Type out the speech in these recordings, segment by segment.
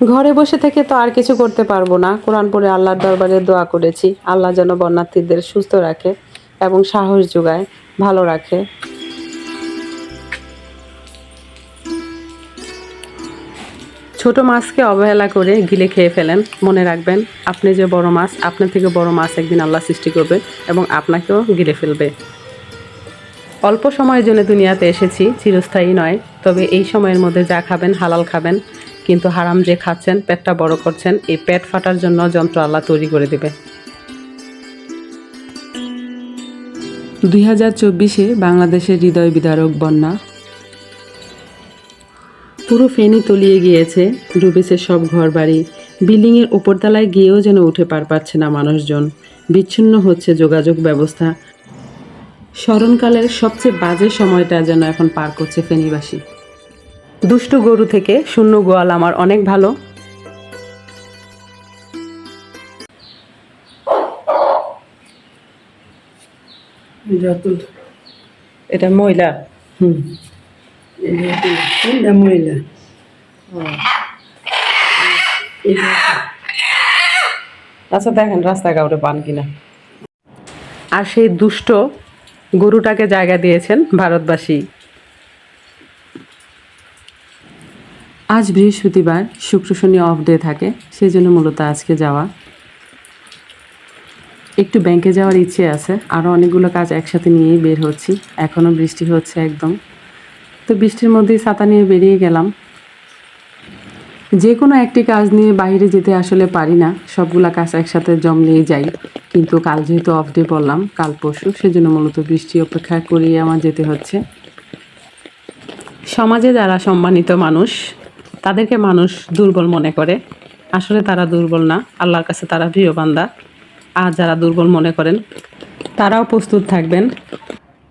ঘরে বসে থেকে তো আর কিছু করতে পারব না। কোরআন পড়ে আল্লাহর দরবারে দোয়া করেছি। আল্লাহ যেন বন্যার্থীদের সুস্থ রাখে এবং সাহস যোগায়, ভালো রাখে। ছোট মাছকে অবহেলা করে গিলে খেয়ে ফেলেন। মনে রাখবেন, আপনি যে বড় মাছ, আপনার থেকে বড় মাছ একদিন আল্লাহ সৃষ্টি করবে এবং আপনাকেও গিলে ফেলবে। অল্প সময়ের জন্য দুনিয়াতে এসেছি, চিরস্থায়ী নয়। তবে এই সময়ের মধ্যে যা খাবেন, হালাল খাবেন। কিন্তু হারাম যে খাচ্ছেন, পেটটা বড় করছেন, এই পেট ফাটার জন্য যন্ত্র আল্লাহ তৈরি করে দেবে। দুই হাজার চব্বিশে বাংলাদেশের হৃদয় বিদারক বন্যা। পুরো ফেনি তলিয়ে গিয়েছে, ডুবেছে সব ঘরবাড়ি। বিল্ডিংয়ের উপরতলায় গিয়েও যেন উঠে পার পাচ্ছে না মানুষজন। বিচ্ছিন্ন হচ্ছে যোগাযোগ ব্যবস্থা। স্মরণকালের সবচেয়ে বাজে সময়টা যেন এখন পার করছে ফেনীবাসী। দুষ্ট গরু থেকে শূন্য গোয়াল আমার অনেক ভালো। এটা মহিলা হুম। মহিলা আচ্ছা দেখেন রাস্তা কাউরে পান কিনা। আর সেই দুষ্ট গরুটাকে জায়গা দিয়েছেন ভারতবাসী। আজ বৃহস্পতিবার শুক্র শনি অফ ডে থাকে, সেই জন্য মূলত আজকে যাওয়া। একটু ব্যাংকে যাওয়ার ইচ্ছে আছে আরও অনেকগুলো কাজ একসাথে নিয়েই বের হচ্ছি এখনও বৃষ্টি হচ্ছে একদম। তো বৃষ্টির মধ্যেই ছাতা নিয়ে বেরিয়ে গেলাম। যে কোনো একটি কাজ নিয়ে বাইরে যেতে আসলে পারি না, সবগুলা কাজ একসাথে জমলেই যাই। কিন্তু কাল যেহেতু অফ ডে বললাম, কাল পরশু সেজন্য মূলত বৃষ্টি অপেক্ষা করিয়ে আমার যেতে হচ্ছে। সমাজে যারা সম্মানিত মানুষ তাদেরকে মানুষ দুর্বল মনে করে। আসলে তারা দুর্বল না, আল্লাহর কাছে তারা প্রিয় বান্দা। আর যারা দুর্বল মনে করেন, তারাও প্রস্তুত থাকবেন।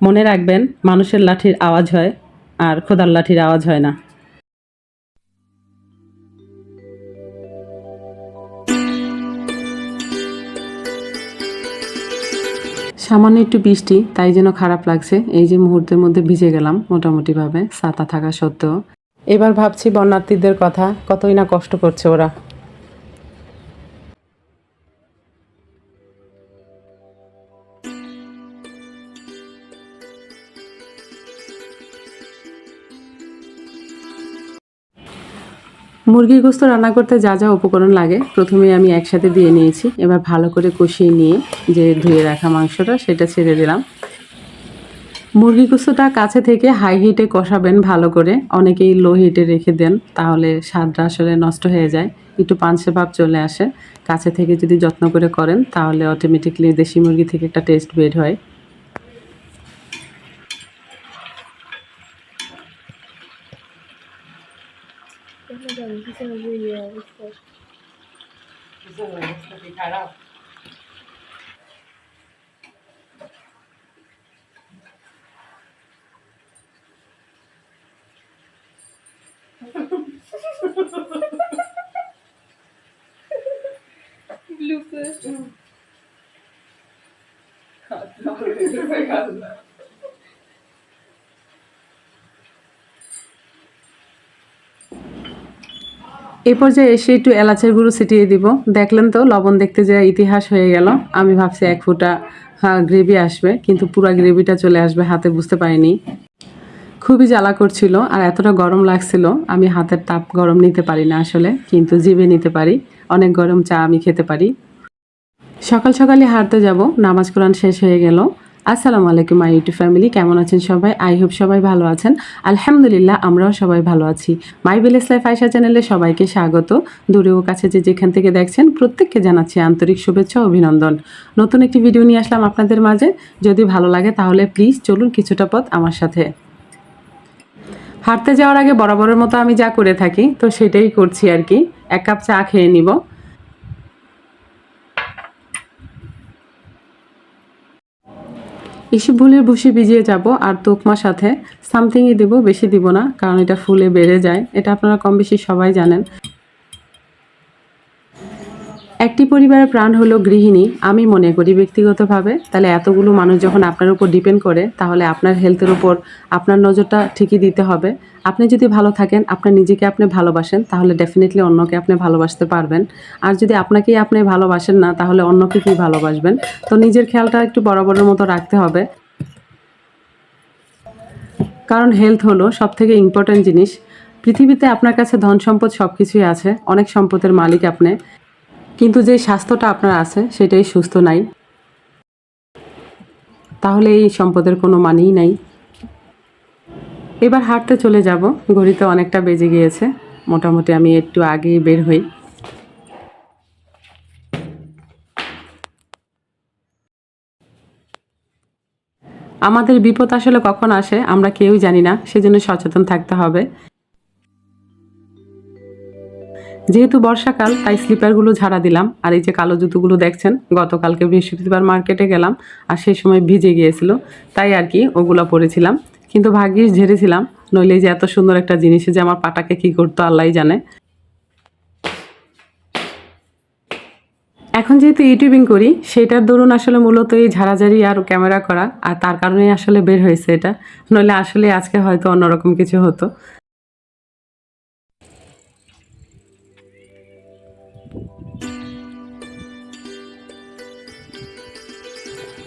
মনে রাখবেন, মানুষের লাঠির আওয়াজ হয়, আর খোদার লাঠির আওয়াজ হয় না। সামান্য একটু বৃষ্টি, তাই যেন খারাপ লাগছে। এই যে মুহূর্তের মধ্যে ভিজে গেলাম, মোটামুটিভাবে, ছাতা থাকা সত্ত্বেও। এবার ভাবছি বন্যার্থীদের কথা, কতই না কষ্ট করছে ওরা। মুরগির গোস্ত রান্না করতে যা যা উপকরণ লাগে, প্রথমে আমি একসাথে দিয়ে নিয়েছি। এবার ভালো করে কষিয়ে নিয়ে যে ধুয়ে রাখা মাংসটা, সেটা ছেড়ে দিলাম। মুরগি গোস্তটা কাছে থেকে হাই হিটে কষাবেন ভালো করে। অনেকেই লো হিটে রেখে দেন তাহলে স্বাদটা আসলে নষ্ট হয়ে যায়। একটু পাঞ্চে ভাব চলে আসে। কাছে থেকে যদি যত্ন করে করেন তাহলে অটোমেটিকলি দেশি মুরগি থেকে একটা টেস্ট বের হয়। এই পর্যায়ে এসে একটু এলাচের গুঁড়ো ছিটিয়ে দিব। দেখলেন তো, লবণ দেখতে যে ইতিহাস হয়ে গেল। আমি ভাবছি এক ফুটা গ্রেভি আসবে, কিন্তু পুরা গ্রেভিটা চলে আসবে, হাতে বুঝতে পারিনি। খুবই জ্বালা করছিল আর এতটা গরম লাগছিল, আমি হাতের তাপ গরম নিতে পারি না আসলে, কিন্তু জিভে নিতে পারি, অনেক গরম চা আমি খেতে পারি। সকাল সকালে হাঁটতে যাব, নামাজ কোরআন শেষ হয়ে গেল। আসসালামু আলাইকুম, মাই ইউটিউব ফ্যামিলি, কেমন আছেন সবাই? আই হোপ সবাই ভালো আছেন। আলহামদুলিল্লাহ, আমরাও সবাই ভালো আছি। মাই ভিলেজ লাইফ আয়সা চ্যানেলে সবাইকে স্বাগত। দূরেও কাছে যে যেখান থেকে দেখছেন, প্রত্যেককে জানাচ্ছি আন্তরিক শুভেচ্ছা অভিনন্দন। নতুন একটি ভিডিও নিয়ে আসলাম আপনাদের মাঝে। যদি ভালো লাগে তাহলে প্লিজ চলুন কিছুটা পথ আমার সাথে। হাঁটতে যাওয়ার আগে বরাবরের মতো আমি যা করে থাকি, তো সেটাই করছি আর কি। এক কাপ চা খেয়ে নিব। এসে ভুলের ভুসি ভিজিয়ে যাব আর তোকমার সাথে। সামথিংই দেবো, বেশি দিব না, কারণ এটা ফুলে বেড়ে যায়। এটা আপনারা কম বেশি সবাই জানেন। একটি পরিবারের প্রাণ হলো গৃহিণী, আমি মনে করি ব্যক্তিগতভাবে। তাহলে এতগুলো মানুষ যখন আপনার উপর ডিপেন্ড করে, তাহলে আপনার হেলথের উপর আপনার নজরটা ঠিকই দিতে হবে। আপনি যদি ভালো থাকেন আপনার নিজেকে আপনি ভালোবাসেন, তাহলে ডেফিনেটলি অন্যকে আপনি ভালোবাসতে পারবেন। আর যদি আপনাকেই আপনি ভালোবাসেন না, তাহলে অন্যকে কী ভালোবাসবেন? তো নিজের খেয়ালটা একটু বরাবরের মতো রাখতে হবে। কারণ হেলথ হলো সব থেকে ইম্পর্ট্যান্ট জিনিস। পৃথিবীতে আপনার কাছে ধন সম্পদ সব কিছুই আছে, অনেক সম্পদের মালিক আপনি। কিন্তু যে স্বাস্থ্যটা আপনার আছে, সেটাই সুস্থ নাই। তাহলে এই সম্পদের কোনো মানেই নাই। এবার হাঁটতে চলে যাব। ঘড়িতে অনেকটা বেজে গিয়েছে। মোটামুটি আমি একটু আগেই বের হই। আমাদের বিপদ আসলে কখন আসে আমরা কেউই জানি না। সেজন্য সচেতন থাকতে হবে। যেহেতু বর্ষাকাল, তাই স্লিপারগুলো ঝাড়া দিলাম। আর এই যে কালো জুতোগুলো দেখছেন, গতকালকে বৃহস্পতিবার মার্কেটে গেলাম আর সেই সময় ভিজে গিয়েছিল, তাই আর কি ওগুলো পরেছিলাম। কিন্তু ভাগ্যিস ঝেড়েছিলাম, নইলে যে এত সুন্দর একটা জিনিস যে আমার পাটাকে কি করতো আল্লাহ জানে। এখন যেহেতু ইউটিউবিং করি সেটার দরুন আসলে মূলত এই ঝাড়াঝাড়ি আর ক্যামেরা করা, আর তার কারণেই আসলে বের হয়েছে এটা। নইলে আসলে আজকে হয়তো অন্যরকম কিছু হতো।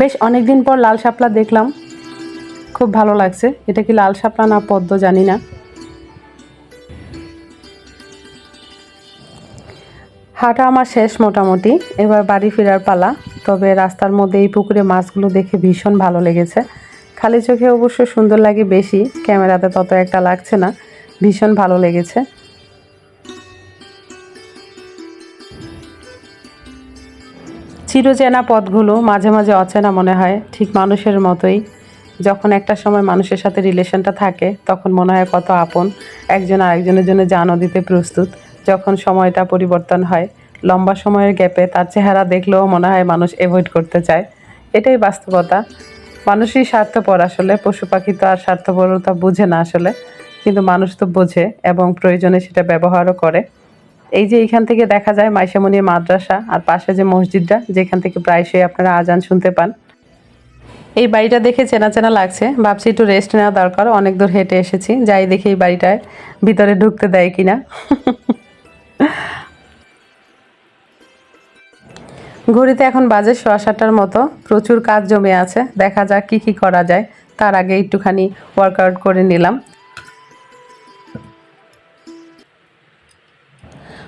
বেশ অনেকদিন পর লাল শাপলা দেখলাম। খুব ভালো লাগছে। এটা কি লাল শাপলা না পদ্ম জানি না। হাঁটা আমার শেষ মোটামুটি। এবার বাড়ি ফেরার পালা। তবে রাস্তার মধ্যে এই পুকুরে মাছগুলো দেখে ভীষণ ভালো লেগেছে। খালি চোখে অবশ্য সুন্দর লাগে বেশি। ক্যামেরাতে তত একটা লাগছে না। ভীষণ ভালো লেগেছে। চিরচেনা পথগুলো মাঝে মাঝে অচেনা মনে হয়, ঠিক মানুষের মতোই। যখন একটা সময় মানুষের সাথে রিলেশনটা থাকে, তখন মনে হয় কত আপন, একজন আরেকজনের জন্য জানও দিতে প্রস্তুত। যখন সময়টা পরিবর্তন হয়, লম্বা সময়ের গ্যাপে তার চেহারা দেখলেও মনে হয় মানুষ অ্যাভয়েড করতে চায়। এটাই বাস্তবতা। মানুষই স্বার্থপর আসলে, পশু পাখি তো আর স্বার্থপরতা বুঝে না আসলে, কিন্তু মানুষ তো বোঝে এবং প্রয়োজনে সেটা ব্যবহারও করে। এই যে এখান থেকে দেখা যায় মাইশামণি মাদ্রাসা আর পাশে যে মসজিদটা, যেখান থেকে প্রায়শই আপনারা আজান শুনতে পান। এই বাড়িটা দেখে চেনা চেনা লাগছে। ভাবছি একটু রেস্ট নেওয়া দরকার, অনেক দূর হেঁটে এসেছি। যাই দেখি এই বাড়িটায় ভিতরে ঢুকতে দেয় কিনা। ঘড়িতে এখন বাজে সোয়া সাতটার মতো। প্রচুর কাজ জমে আছে। দেখা যাক কি কি করা যায়। তার আগে একটুখানি ওয়ার্কআউট করে নিলাম।